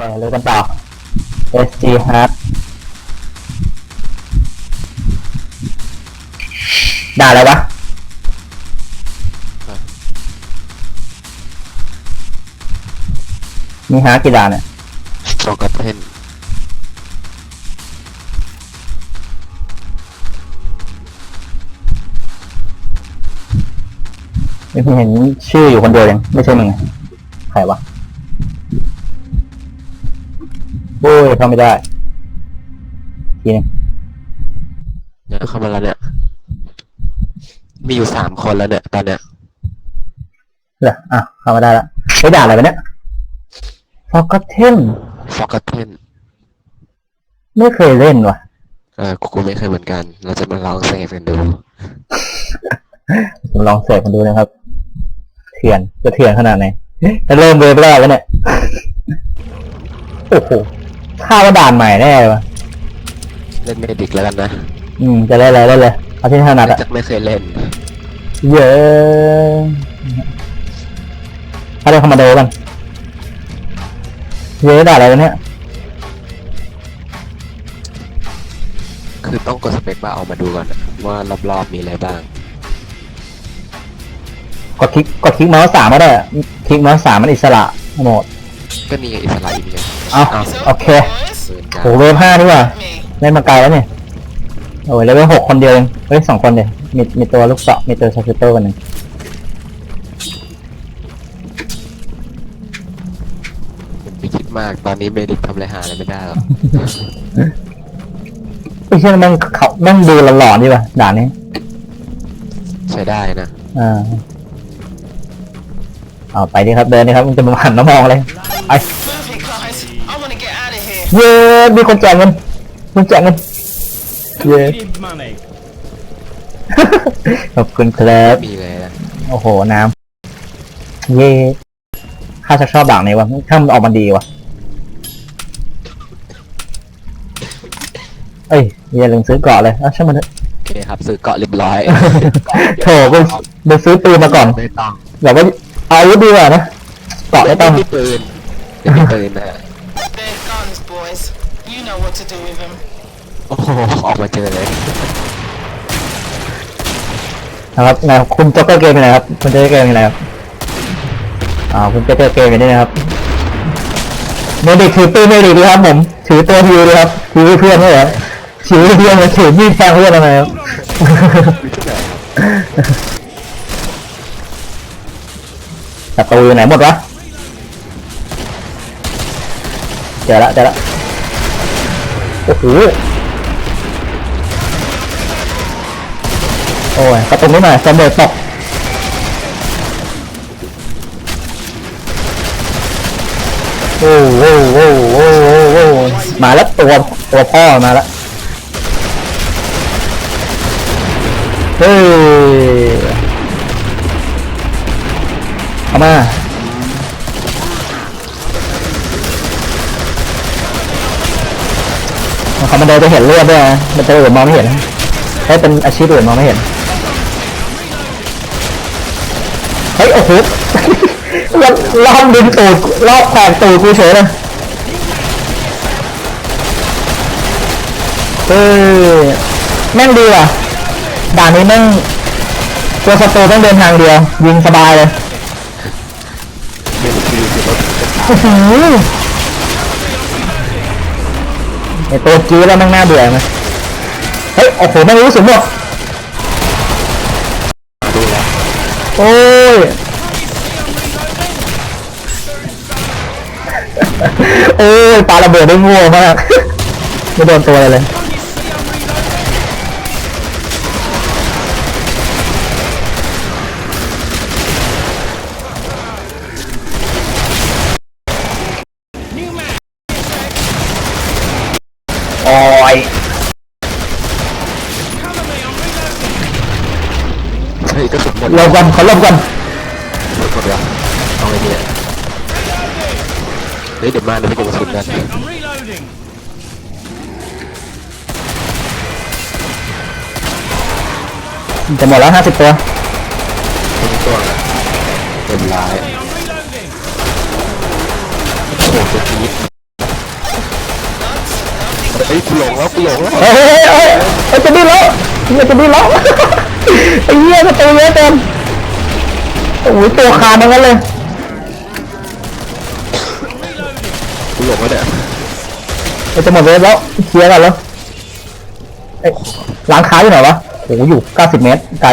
แต่เรือกันต่อ SG Hard ด่าอะไรวะมีหากี่ด่านเนี่ยฟอกเทนไม่เห็นชื่ออยู่คนเดียวยังไม่ใช่มึงไงใครวะ ยเข้าไม่ได้ทีนึงเนี่ยเข้ามาแล้วเนี่ย มีอยู่สามคนแล้วเนี่ย ตอนเนี้ยเหรออะเข้ามาได้ละไปด่าอะไรวะเนี่ย Forgotten ฟอกเทนไม่เคยเล่นว่ะ เออกูไม่เคยเหมือนกัน เราจะมาลองเซฟกันดู ผมลองเสิร์ชมาดูนะครับ เถื่อนจะเถื่อนขนาดไหนจะเริ่มเวฟแรกแล้วเนี่ย โอ้โห ข้าวว่าด่านใหม่แน่เลยวะเล่นเมดิกแล้วกันนะอืมจะเล่นอะไรเล่นเลยเอาที่ถนัดอะจากไม่เคยเล่น เยอะเอาเล่นคอมมานโดกันเยอะด่าอะไรวะเนี่ยคือต้องกดสเปคบาร์ออกมาดูก่อนอะว่ารอบๆมีอะไรบ้าง กดคลิกกดคลิกเมาส์สามก็ได้อะคลิกเมาส์สามมันอิสระโหมดก็นี่ไงอิสระอีกไงเอา เอาโอเคปืนกันโหเวฟห้านี่ว่ะ Me. เล่นมาไกลแล้วเนี่ยโอ้ยเลเวลหกคนเดียวเองเฮ้ยสองคนเดียวมีมีตัวลูกเสาะมีตัวชาร์เตอร์คนหนึ่งไม่คิดมากตอนนี้เมดิกทำอะไรหาอะไรไม่ได้หรอกไอ้เช่นแม่งเขาแม่งดูหลอนๆดีว่ะด่านนี้ใช้ได้นะอ่าเอาไปดิครับเดินดิครับมึงจะมาหันมามองเลยไอ้ Move it, guys. I want to get out of here. เย้มีคนแจกเงินคนแจกเงินเย้ Need money. ขอบคุณครับไม่มีเลยนะโอ้โหน้ำเย่ข้าจะชอบด่างไหนวะถ้ามันออกมาดีวะเอ้ยอย่าลืมซื้อเกราะเลยอะช่างมันเถอะ โอเคครับซื้อเกาะเรียบร้อย โถมึงมึงซื้อปืนมาก่อนไม่ต้องแบบว่าเอาอาวุธดีกว่านะเกราะไม่ต้องมีปืนไม่มีปืนนะฮะ what to do with them. โอ้โห ออกมาเจอเลย นะครับไหนคุณจ็อกเกอร์เกมอยู่ไหนครับคุณจ็อกเกอร์เกมอยู่ไหนครับอ่าคุณจ็อกเกอร์เกมอยู่นี่นะครับเมดิกถือปืนเมดิกดีครับผมถือตัวฮิวดีครับถือให้เพื่อนด้วยเหรอถือให้เพื่อนมาถือมีดแทงเพื่อนทำไมครับศัตรูอยู่ไหนหมดวะเจอละเจอละ โอ้โห โอ้ยกระตุ้นนิดหน่อยสมเด็จตกโอ้โหโอ้โหโอ้โหโอ้โหมาแล้วตัวตัวพ่อมาแล้วเฮ้ยเข้ามาคอ มมานโดจะเห็นเลือดด้วยนะมันจะอื่นมองไม่เห็นถ้เป็นอาชีพอื่นมองไม่เห็นเฮ้ยโอ้โหมันรอบดึงตูดรอบแขกตูดกูเฉยเลยเฮ้ยแม่งดีว่ะด่านนี้แม่งตัวศัตรูต้องเดินทางเดียว ยิงสบายเลย ไอตัวกี้แล้วแม่งน่าเบื่อไหมเฮ้ย โอ้โหไม่รู้สึกหมดดูแล้วโอ้ย โอ้ยปาระเบิดได้งัวมาก ไม่โดนตัวอะไรเลย ลบกันเขาลบกันหมดแล้วเอาไงเนี่ยเฮ้ยเดี๋ยวมาเดี๋ยวไปเก็บกระสุนกัน I'm reloading. จะหมดแล้วห้าสิบตัว เป็นตัวนะเป็นลาย I'm reloading. โอ้โหเจ็บจี๊ดเฮ้ยกูหลงแล้วกูหลงแล้ว เฮ้ยเฮ้ยเฮ้ยเฮ้ยเฮ้ยจะดิ้นแล้วมันจะดิ้นแล้ว ไอ้เหี้ยประตูเยอะเต็มโอ้ยตัวคามันกันเลยกูหลบแล้วเนี่ยจะหมดเวฟแล้วเคลียร์กันแล้วเอ้ล้างคาอยู่ไหนวะโอ้โอยู่ 90 เมตรไกล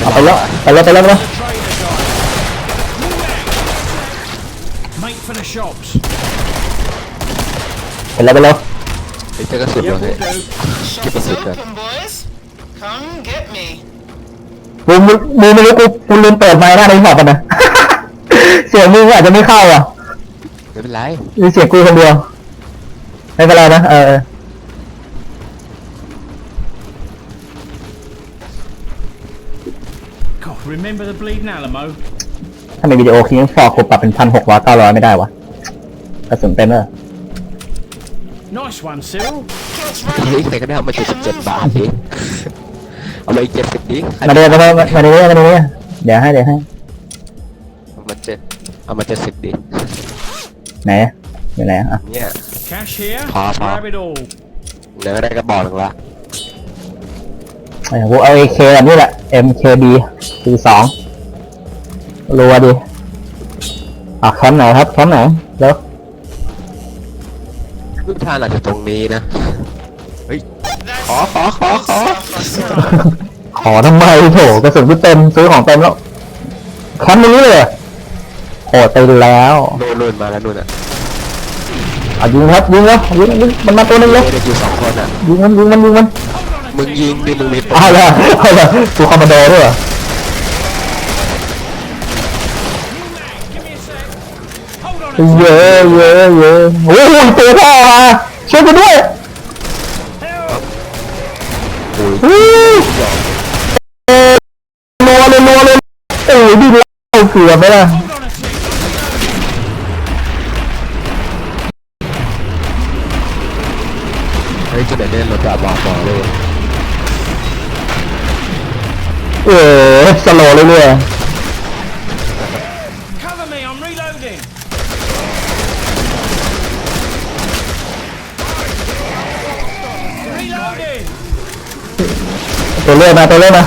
เอาไปแล้วไปแล้วไปแล้วไปแล้วไปแล้วไปแล้ว ดี๋ยว hagas el rojo. ¿Qué boys. Come มึงมึงไม่รู้กูกูลืมเปิดไฟหน้าในหอบกันนะ เสียงมึงอาจจะไม่เข้าอะไม่เป็นไรหรืเสียงกูคนเดียวไม่เป็นไรนะเออทำไมวิดีโอคิงฟอร์คูปรับเป็นพันหกร้อยเก้าร้อยไม่ได้วะกระสุนเต็มเลย Nice one, Cyril. เฮ้ยใครก็ได้เมาเจ็ดสิบเจ็ดบาทดิเอาไปเจ็ดสิบดิเมาเดี๋ยวมาเดียวมาเดียวมาเดี๋ยวเดี๋ยวให้เดี๋ยวให้เอามาเจ็ดเอามาเจ็ดสิบดิไหนอยู่ไหนอะเนี่ยพอพอเดี๋ยวก็ได้กระบอกหนึ่งละไอ้พวกเอาเอคแบบนี้แหละ MKB คือสองรัวดิอะแคมป์ไหนครับแคมป์ไหนเดี๋ว พึ่งทานอาจจะตรงนี้นะ ขอขอขอขอ ขอทำไมโถกระสุนไม่เต็มซื้อของเต็มแล้วแคมป์ตรงนี้เลยเอโหดไปแล้วโดนโดนมาแล้วนู่นอะยิงครับยิงครับยิงยิงมันมาตัวนึงแล้วยนอยู่สองคนอะ ยิงมันยิงมันยิงมันมึงยิงดิมึงมีปืนอะไรอะไรแล้กูคอมมานโดด้วยเหร เยอเยอเยอโอ้โหตัวพ่อมาช่วยกูด้วยฮู้นัวเลยนัวเลยโอ้ยดิเราเกือบไปละเฮ้ยจะได้เล่นรถแบบ้าบอเลยเออสโลเลยเรื่อย ตัวเลือกมาตัวเลือกมา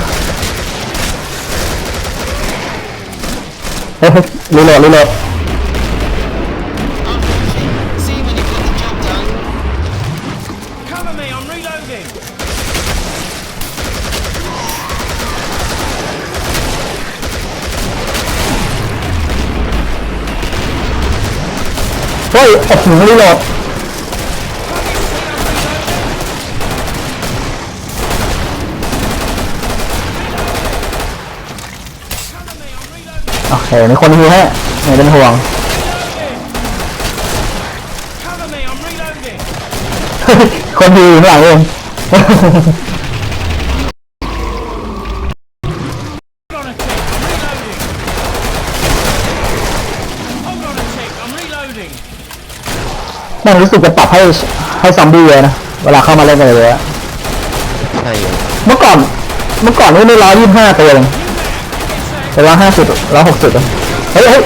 เฮ้ยรีโหลดรีโหลดเฮ้ยโอ้โหรีโหลด เออมีคนฮิวให้ไม่เป็นห่วงคนฮิวอยู่ข้างหลังเองแม่งรู้สึกจะปรับให้ให้ซอมบี้เยอะนะ เวลาเข้ามาเล่นกันเลยอะใช่เมื่อก่อน เมื่อก่อนนี่ไม่ร้อยยี่ห้าตัวเอง ร้อยห้าสิบร้อยหกสิบเฮ้ยเฮ้ย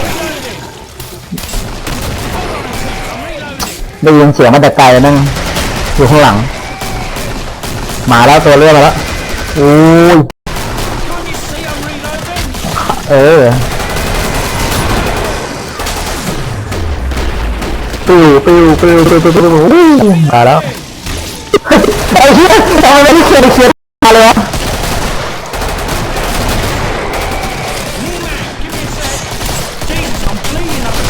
ได้ยินเสียงมาแต่ไกลนั่งอยู่ข้างหลัง มาแล้วตัวเลือกมาแล้วโอ้ยเออปิ้วปิวปิวปิวปิวปิวมาแล้วไอ้เหี้ยทำไมไม่ด้เคลียร์เคลียร์มาเลยวะ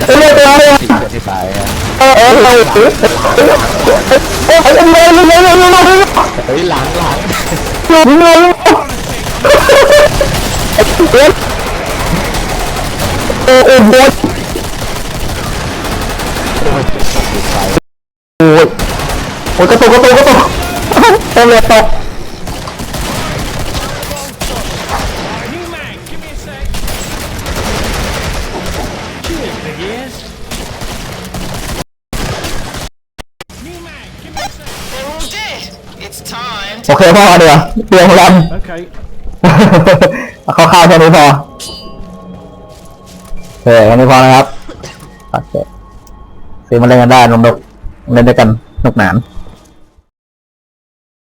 thấy lên rồi thì phải thì phải ờ ờ lâu ấy ấy em ơi lên lên lên lên ấy lãng lãng lên lên lên ờ ờ buồn ôi ôi cái tô cái tô cái tô em lẹt tộc โอเคพ่อเดี๋ยวเตรียมรัน Okay. เอาข้าวๆแค่นี้พอโอเคแค่นี้พอนะครับโอเคซื้อมาเล่นกันได้นมนกเล่นด้วยกันสนุกหนาน